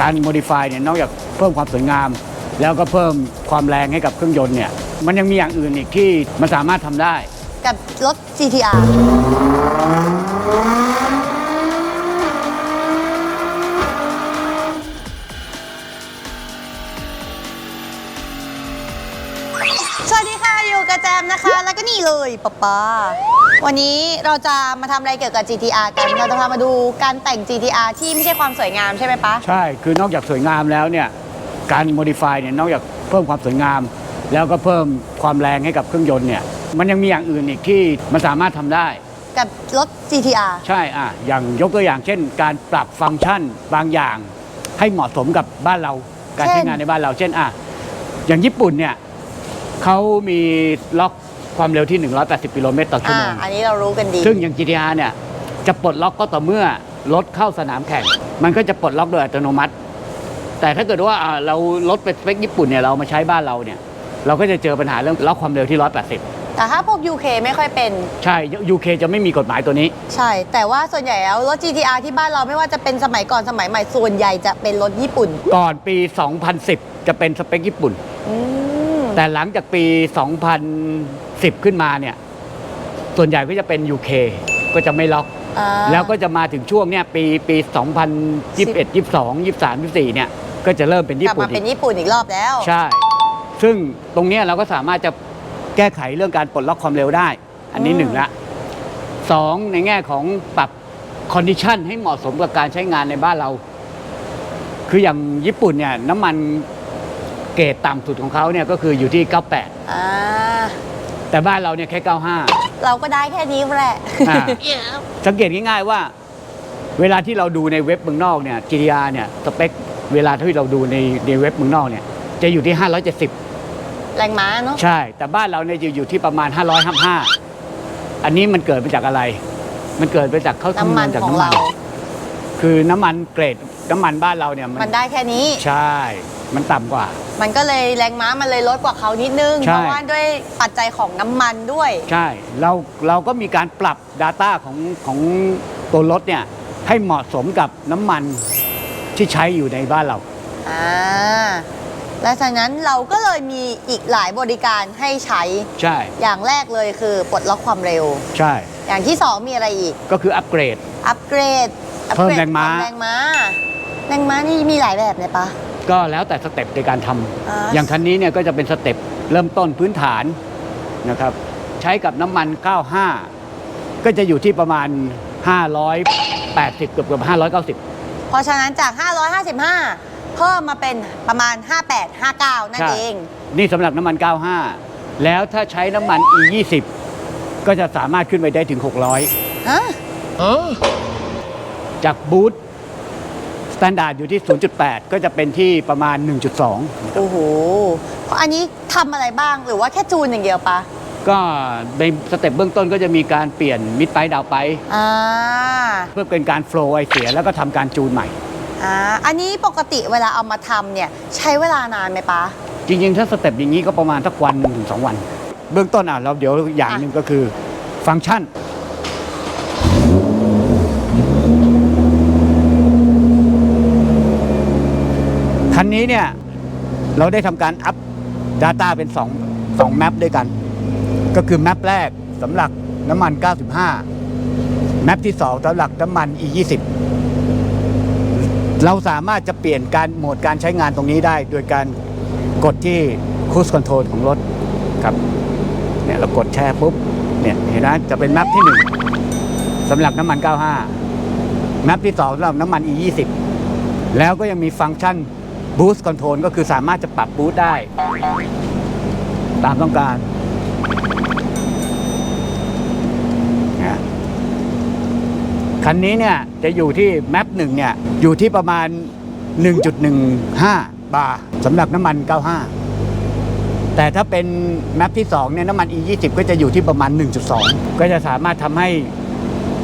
การโมดิฟายเนี่ยนอกจากเพิ่มความสวยงาม แล้วก็เพิ่มความแรงให้กับเครื่องยนต์เนี่ยมันยังมีอย่างอื่นอีกที่มันสามารถทำได้ กับรถ GTR มนะคะ แล้วก็นี่เลยป๊าป๊าวันนี้เราจะมาทำอะไรเกี่ยวกับ GTR กัน เราจะพามาดูการแต่ง GTR ที่ไม่ใช่ความสวยงามใช่ไหมป๊า ใช่ คือนอกจากสวยงามแล้วเนี่ย การโมดิฟายเนี่ยนอกจากเพิ่มความสวยงาม แล้วก็เพิ่มความแรงให้กับเครื่องยนต์เนี่ย มันยังมีอย่างอื่นอีกที่มันสามารถทำได้ กับรถ GTR ใช่อะอย่างยกตัวอย่างเช่น การปรับฟังก์ชันบางอย่างให้เหมาะสมกับบ้านเรา การเช่ใช้นงานในบ้านเรา เช่นอะอย่างญี่ปุ่นเนี่ย เขามีล็อกความเร็วที่ 180 กิโลเมตรต่อชั่วอ่า โมง อันนี้เรารู้กันดี ซึ่งอย่าง GTR เนี่ยจะปลดล็อกก็ต่อเมื่อรถเข้าสนามแข่ง มันก็จะปลดล็อกโดยอัตโนมัติ แต่ถ้าเกิดว่าอ่าเรารถเป็นสเปคญี่ปุ่นเนี่ยเราเอามาใช้บ้านเราเนี่ยเราก็จะเจอปัญหาเรื่องล็อกความเร็วที่ 180 แต่ถ้าพวก UK ไม่ค่อยเป็น ใช่ UK จะไม่มีกฎหมายตัวนี้ ใช่ แต่ว่าส่วนใหญ่แล้วรถ GTR ที่บ้านเราไม่ว่าจะเป็นสมัยก่อนสมัยใหม่ส่วนใหญ่จะเป็นรถญี่ปุ่น ก่อนปี 2010 จะเป็นสเปคญี่ปุ่น อืม แต่หลังจากปี 2010 ขึ้นมาเนี่ย ส่วนใหญ่ก็จะเป็น UK ก็จะไม่ล็อก อ่า แล้วก็จะมาถึงช่วงเนี่ยปีปี 2021 22 23 24 เนี่ย ก็จะเริ่มเป็นกญี่ลับปุ่นมาอีเป็นกญี่ปุ่นอีกรอบแล้ว ใช่ ซึ่งตรงเนี้ยเราก็สามารถจะแก้ไขเรื่องการปลดล็อกความเร็วได้ อันนี้อืม หนึ่งละสองในแง่ของปรับคอนดิชันให้เหมาะสมกับการใช้งานในบ้านเรา คืออย่างญี่ปุ่นเนี่ยน้ำมัน เกรดต่ำสุดของเขาเนี่ยก็คืออยู่ที่ 98 อ่าแต่บ้านเราเนี่ยแค่ 95 เราก็ได้แค่นี้แหละ อ่าสังเกตง่ายๆว่า เวลาที่เราดูในเว็บเมืองนอกเนี่ย GTR เนี่ยสเปคเวลาที่เราดูในในเว็บเมืองนอกเนี่ยจะอยู่ที่ 570 แรงม้าเนาะใช่ แต่บ้านเราเนี่ยจะอยู่ที่ประมาณ 555 อันนี้มันเกิดมาจากอะไร มันเกิดมาจากเขาน้ำคำนมัวนณจากของน้ำมัเรา น คือน้ำมันเกรดน้ำมันบ้านเราเนี่ยมันได้แค่นี้ ใช่ มันต่ำกว่า มันก็เลยแรงม้ามันเลยลดกว่าเขานิดนึง ใช่ เพราะว่าด้วยปัจจัยของน้ำมันด้วย ใช่เราเราก็มีการปรับ Data ของของตัวรถเนี่ยให้เหมาะสมกับน้ำมันที่ใช้อยู่ในบ้านเรา อ่า และจากนั้นเราก็เลยมีอีกหลายบริการให้ใช้ ใช่อย่างแรกเลยคือปลดล็อกความเร็ว ใช่ อย่างที่สองมีอะไรอีก ก็คืออัปเกรด อัปเกรดอัป เพิ่มกดแรงม้าควแรงม้า แรงม้านี่มีหลายแบบเลยปะ ก็แล้วแต่สเต็ปในการทำอ่า อย่างคันนี้เนี่ยก็จะเป็นสเต็ปเริ่มต้นพื้นฐานนะครับ ใช้กับน้ำมัน 95 ก็จะอยู่ที่ประมาณ 580 เกือบเกือบ590 เพราะฉะนั้นจาก 555 เพิ่มมาเป็นประมาณ 58 59 นั่นใช่ เอง นี่สำหรับน้ำมัน 95 แล้วถ้าใช้น้ำมัน E20 ก็จะสามารถขึ้นไปได้ถึง 600 ฮะ จากบูทสแตนดาร์ดอยู่ที่ 0.8 ก็จะเป็นที่ประมาณ 1.2 โอ้โหเพราะอันนี้ทำอะไรบ้างหรือว่าแค่จูนอย่างเดียวปะก็ในสเต็ปเบื้องต้นก็จะมีการเปลี่ยนมิดไปดาวไป อ่า เพื่อเป็นการโฟล์ไอเสียแล้วก็ทำการจูนใหม่ อ่า อันนี้ปกติเวลาเอามาทำเนี่ย ใช้เวลานานไหมปะ จริงๆ ถ้าสเต็ปอย่างนี้ก็ประมาณสักวันหนึ่งถึงสองวัน เบื้องต้นอะเราเดี๋ยวอย่างหนึ่งก็คือฟังก์ชัน นนี้เนี่ยเราได้ทำการอัพ Data เป็น2 2แมปด้วยกัน ก็คือแมปแรกสำหรับน้ำมัน 95 แมปที่ 2สำหรับน้ำมัน E20 เราสามารถจะเปลี่ยนการโหมดการใช้งานตรงนี้ได้ โดยการกดที่ Cruise Control ของรถครับเนี่ยเรากดแช่ปุ๊บเนี่ยเห็นไหมจะเป็นแมปที่ 1สำหรับน้ำมัน 95 แมปที่ 2สำหรับน้ำมัน E20 แล้วก็ยังมีฟังก์ชัน Boost Control ก็คือสามารถจะปรับบูสต์ได้ ตามต้องการคันนี้เนี่ยจะอยู่ที่แมปหนึ่งเนี่ยอยู่ที่ประมาณ 1.15 บาร์สำหรับน้ำมัน 95 แต่ถ้าเป็นแมปที่2เนี่ยน้ำมัน E20 ก็จะอยู่ที่ประมาณ 1.2 ก็จะสามารถทำให้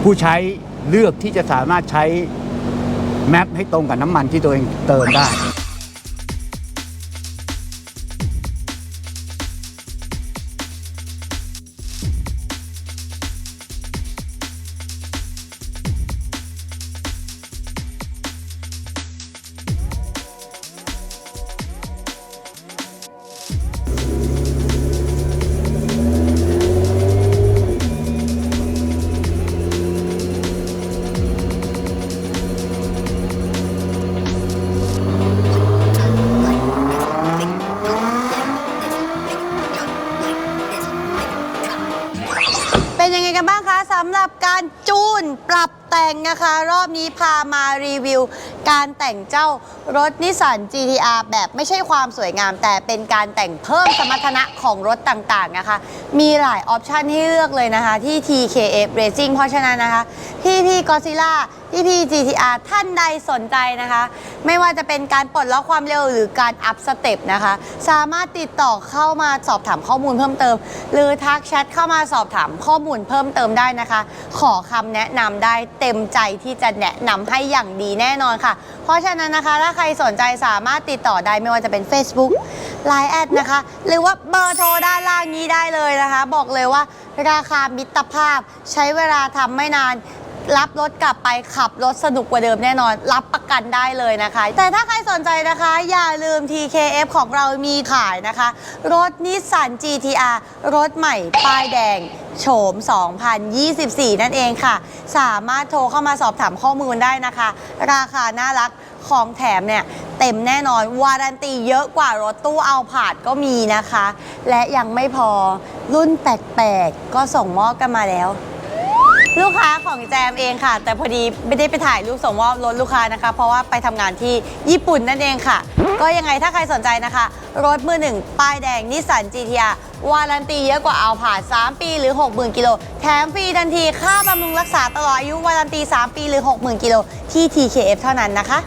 ผู้ใช้เลือกที่จะสามารถใช้แมปให้ตรงกับน้ำมันที่ตัวเองเติมได้ำหรับการจูนปรับ แต่งนะคะ รอบนี้พามารีวิว การแต่งเจ้ารถนิสสัน GTR แบบไม่ใช่ความสวยงาม แต่เป็นการแต่งเพิ่มสมรรถนะของรถต่างๆนะคะ มีหลายออปชันให้เลือกเลยนะคะที่ TKF Racing เพราะฉะนั้นนะคะพี่พี่กอซิล่าพี่พี่ GTR ท่านใดสนใจนะคะ ไม่ว่าจะเป็นการปลดล็อกความเร็วหรือการอัพสเต็ปนะคะ สามารถติดต่อเข้ามาสอบถามข้อมูลเพิ่มเติม หรือทักแชทเข้ามาสอบถามข้อมูลเพิ่มเติมได้นะคะ ขอคำแนะนำได้เต็มใจที่จะแนะนำให้อย่างดีแน่นอนค่ะ เพราะฉะนั้นนะคะ ถ้าใครสนใจสามารถติดต่อได้ไม่ว่าจะเป็น Facebook Line แอดนะคะ หรือว่าเบอร์โทรด้านล่างนี้ได้เลยนะคะ บอกเลยว่าราคามิตรภาพใช้เวลาทำไม่นาน รับรถกลับไปขับรถสนุกกว่าเดิมแน่นอน รับประกันได้เลยนะคะ แต่ถ้าใครสนใจนะคะ อย่าลืม TKF ของเรามีขายนะคะ รถนิสสัน GTR รถใหม่ ป้ายแดง โฉม 2024 นั่นเองค่ะ สามารถโทรเข้ามาสอบถามข้อมูลได้นะคะ ราคาน่ารักของแถมเนี่ยเต็มแน่นอน วารันตีเยอะกว่ารถตู้เอาผาดก็มีนะคะ และยังไม่พอรุ่นแปลกๆก็ส่งมอบกันมาแล้ว ลูกค้าของแจมเองค่ะ แต่พอดีไม่ได้ไปถ่ายรูปส่งมอบรถลูกค้านะคะ เพราะว่าไปทำงานที่ญี่ปุ่นนั่นเองค่ะ ก็ยังไงถ้าใครสนใจนะคะ รถมือหนึ่งป้ายแดงนิสสัน GTR วารันตีเยอะกว่าเอาผ่าน3ปีหรือ 60,000 กิโล แถมฟรีทันทีค่าบำรุงรักษาตลอดอายุวารันตี 3 ปีหรือ 60,000 กิโลที่ TKF เท่านั้นนะคะ